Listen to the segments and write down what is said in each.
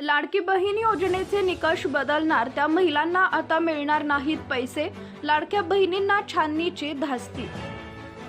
लाडकी बहीण योजनेचे निकष बदलणार त्या महिलांना आता मिळणार नाहीत पैसे लाडक्या बहिणींना छाननीची धास्ती.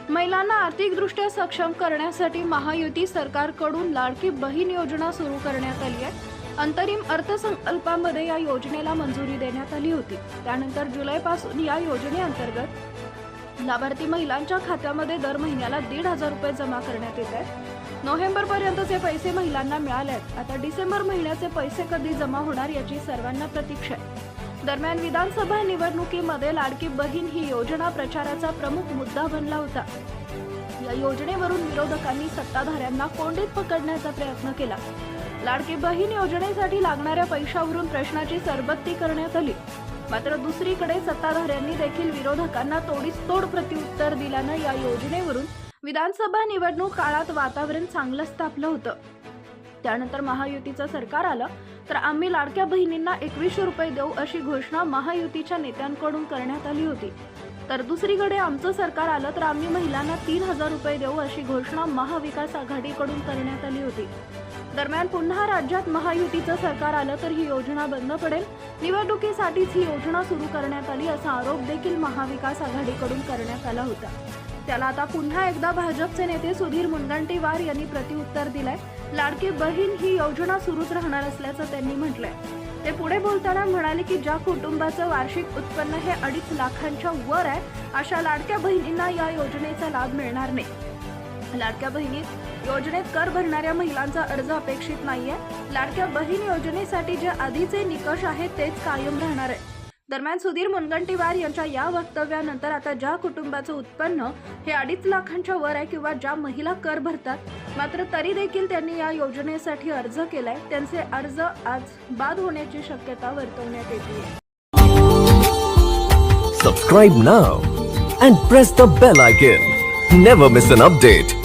महिलांना आर्थिकदृष्ट्या सक्षम करण्यासाठी महायुती सरकारकडून लाडकी बहीण योजना सुरू करण्यात आली आहे. अंतरिम अर्थसंकल्पामध्ये या योजनेला मंजुरी देण्यात आली होती. त्यानंतर जुलैपासून या योजनेअंतर्गत लाभार्थी महिलांच्या खात्यामध्ये दर महिन्याला दीड हजार रुपये जमा करण्यात येत आहेत. नोव्हेंबर पर्यंतचे पैसे महिलांना मिळाले आहेत आता डिसेंबर महिन्याचे पैसे कधी जमा होणार याची सर्वांना प्रतीक्षा आहे. दरम्यान विधानसभा निवडणुकीमध्ये लाडकी बहीण ही योजना प्रचाराचा प्रमुख मुद्दा बनला होता. या योजनेवरून विरोधकांनी सत्ताधाऱ्यांना कोंडीत पकडण्याचा प्रयत्न केला. लाडकी बहीण योजनेसाठी लागणाऱ्या पैशावरून प्रश्नाची सरबत्ती करण्यात आली. मात्र दुसरीकडे सत्ताधाऱ्यांनी देखील विरोधकांना तोडीस तोड प्रत्युत्तर दिल्यानं या योजनेवरून विधानसभा निवडणूक काळात वातावरण चांगलंच तापलं होतं. त्यानंतर महायुतीचं सरकार आलं तर आम्ही लाडक्या बहिणींना एकवीसशे रुपये देऊ अशी घोषणा महायुतीच्या नेत्यांकडून करण्यात आली होती. तर दुसरीकडे आमचं सरकार आलं तर आम्ही महिलांना तीन हजार रुपये देऊ अशी घोषणा महाविकास आघाडीकडून करण्यात आली होती. दरम्यान पुन्हा राज्यात महायुतीचं सरकार आलं तर ही योजना बंद पडेल. निवडणुकीसाठीच ही योजना सुरू करण्यात आली असा आरोप देखील महाविकास आघाडीकडून करण्यात आला होता. त्याला आता पुन्हा एकदा भाजपचे नेते सुधीर मुनगंटीवार यांनी प्रतिउत्तर दिलंय. लाडकी बहीण ही योजना सुरूच राहणार असल्याचं त्यांनी म्हटलंय. ते पुढे बोलताना म्हणाले की ज्या कुटुंबाचं वार्षिक उत्पन्न हे अडीच लाखांच्या वर आहे अशा लाडक्या बहिणींना या योजनेचा लाभ मिळणार नाही. लाडक्या बहिणीत योजनेत कर भरणाऱ्या महिलांचा अर्ज अपेक्षित नाहीये. लाडक्या बहीण योजनेसाठी जे आधीचे निकष आहेत तेच कायम राहणार आहे. दरम्यान सुधीर मुनगंटीवार यांच्या या वक्तव्यानंतर आता ज्या कुटुंबाचं उत्पन्न हे अडीच लाखांच्या वर आहे किंवा ज्या महिला कर भरतात मात्र तरी देखील त्यांनी या योजनेसाठी अर्ज केलाय त्यांचे अर्ज आज बाद होण्याची शक्यता वर्तवण्यात येते. Subscribe now and press the bell icon never miss an update